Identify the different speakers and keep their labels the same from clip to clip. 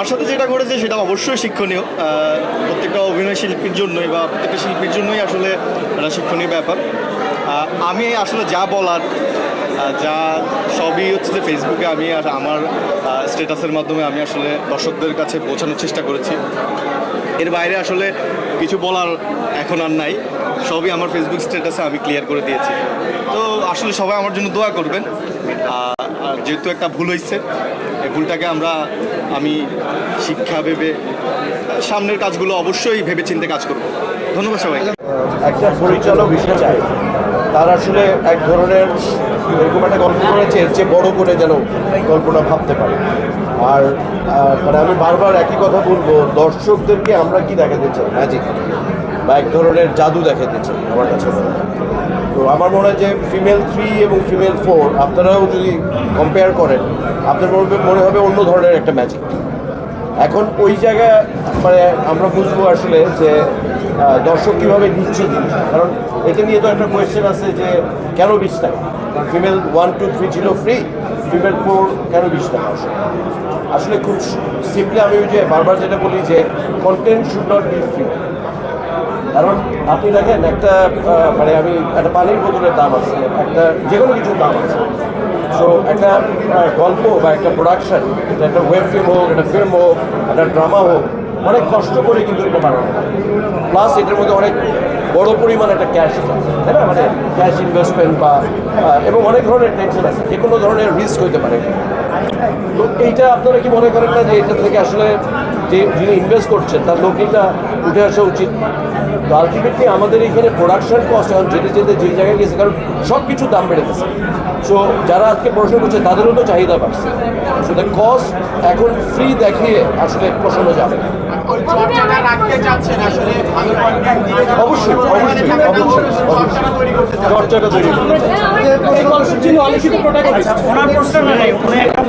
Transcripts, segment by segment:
Speaker 1: আমার সাথে যেটা ঘটেছে সেটা অবশ্যই শিক্ষণীয়। প্রত্যেকটা অভিনয় শিল্পীর জন্যই বা প্রত্যেকটা শিল্পীর জন্যই আসলে একটা শিক্ষণীয় ব্যাপার। আমি আসলে যা বলার যা সবই হচ্ছে যে ফেসবুকে আমি আর আমার স্ট্যাটাসের মাধ্যমে আমি আসলে দর্শকদের কাছে পৌঁছানোর চেষ্টা করেছি। এর বাইরে আসলে কিছু বলার এখন আর নাই। সবই আমার ফেসবুক স্ট্যাটাসে আমি ক্লিয়ার করে দিয়েছি। তো আসলে সবাই আমার জন্য দোয়া করবেন। যেহেতু একটা ভুল হয়েছে, এই ভুলটাকে আমরা, আমি শিক্ষা ভেবে সামনের কাজগুলো অবশ্যই ভেবে চিন্তে কাজ করব। ধন্যবাদ সবাই
Speaker 2: একটা পরিচালক হিসেবে চাই। তার আসলে এক ধরনের এরকম একটা গল্প করেছে, এর চেয়ে বড় করে যেন গল্পটা ভাবতে পারে। আর মানে আমি বারবার একই কথা বলব, দর্শকদেরকে আমরা কি দেখাতে চাই? ম্যাজিক। বা এক ধরনের জাদু দেখাতে চাই আমার কাছে। তো আমার মনে হয় যে ফিমেল থ্রি এবং ফিমেল ফোর আপনারাও যদি কম্পেয়ার করেন, আপনার মনে হবে- অন্য ধরনের একটা ম্যাজিক এখন ওই জায়গায় মানে আমরা বুঝব আসলে যে দর্শক কীভাবে নিচ্ছে কারণ এটা নিয়ে তো একটা কোয়েশ্চেন আছে যে, কেন বিশ টাকা? ফিমেল ওয়ান টু থ্রি ছিল ফ্রি ফিমেল ফোর কেন বিশ টাকা? আসলে আসলে খুব সিম্পলি আমি ওই যে বারবার যেটা বলি যে content should not be free কারণ আপনি দেখেন একটা মানে আমি একটা পানির বোতলের দাম আছে, একটা যে কোনো কিছুর দাম আছে। সো একটা গল্প বা একটা প্রোডাকশন একটা ওয়েব ফিল্ম হোক, একটা ফিল্ম হোক, একটা ড্রামা হোক, অনেক কষ্ট করে কিন্তু এটা বানানো প্লাস এটার মধ্যে অনেক বড় পরিমাণ একটা ক্যাশ তাই না? মানে ক্যাশ ইনভেস্টমেন্ট বা এবং অনেক ধরনের টেনশন আছে যে কোনো ধরনের রিস্ক হইতে পারে। তো এইটা আপনারা কি মনে করেন না যে এটা থেকে আসলে যে যিনি ইনভেস্ট করছেন তার লগ্নিটা উঠে আসা উচিত। তো আলটিমেটলি আমাদের এখানে প্রোডাকশন কস্ট এখন যেতে যেতে যে জায়গায় গেছে কারণ সব কিছুর দাম বেড়ে গেছে। সো যারা আজকে পড়াশোনা করছে তাদেরও তো চাহিদা বাড়ছে। সো দ্য কস্ট এখন ফ্রি দেখিয়ে আসলে পোষানো যাবে না।
Speaker 3: ওই চর্চাটা রাখতে চাচ্ছেন আসলে ভালো content দিলে যারা
Speaker 2: অবশ্যই, অবশ্যই, অবশ্যই,
Speaker 3: চর্চাটা তৈরি করতে চাচ্ছেন
Speaker 2: চর্চাটা তৈরি করতে
Speaker 4: ওনার প্রশ্ন নেই উনি একটা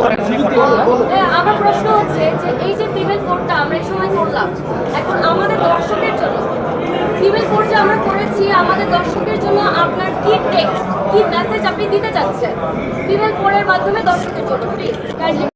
Speaker 5: হ্যাঁ, আমার প্রশ্ন হচ্ছে যে এই যে ফিমেল কোডটা আমরা এই সময় করলাম এখন আমাদের দর্শকের জন্য ফিমেল কোড যে আমরা আমাদের দর্শকের জন্য আপনার কি টেক্সট কি মেসেজ আপনি দিতে চাচ্ছেন? ফিমেল ফোনের মাধ্যমে দর্শকের জন্য প্লিজ কাইন্ডলি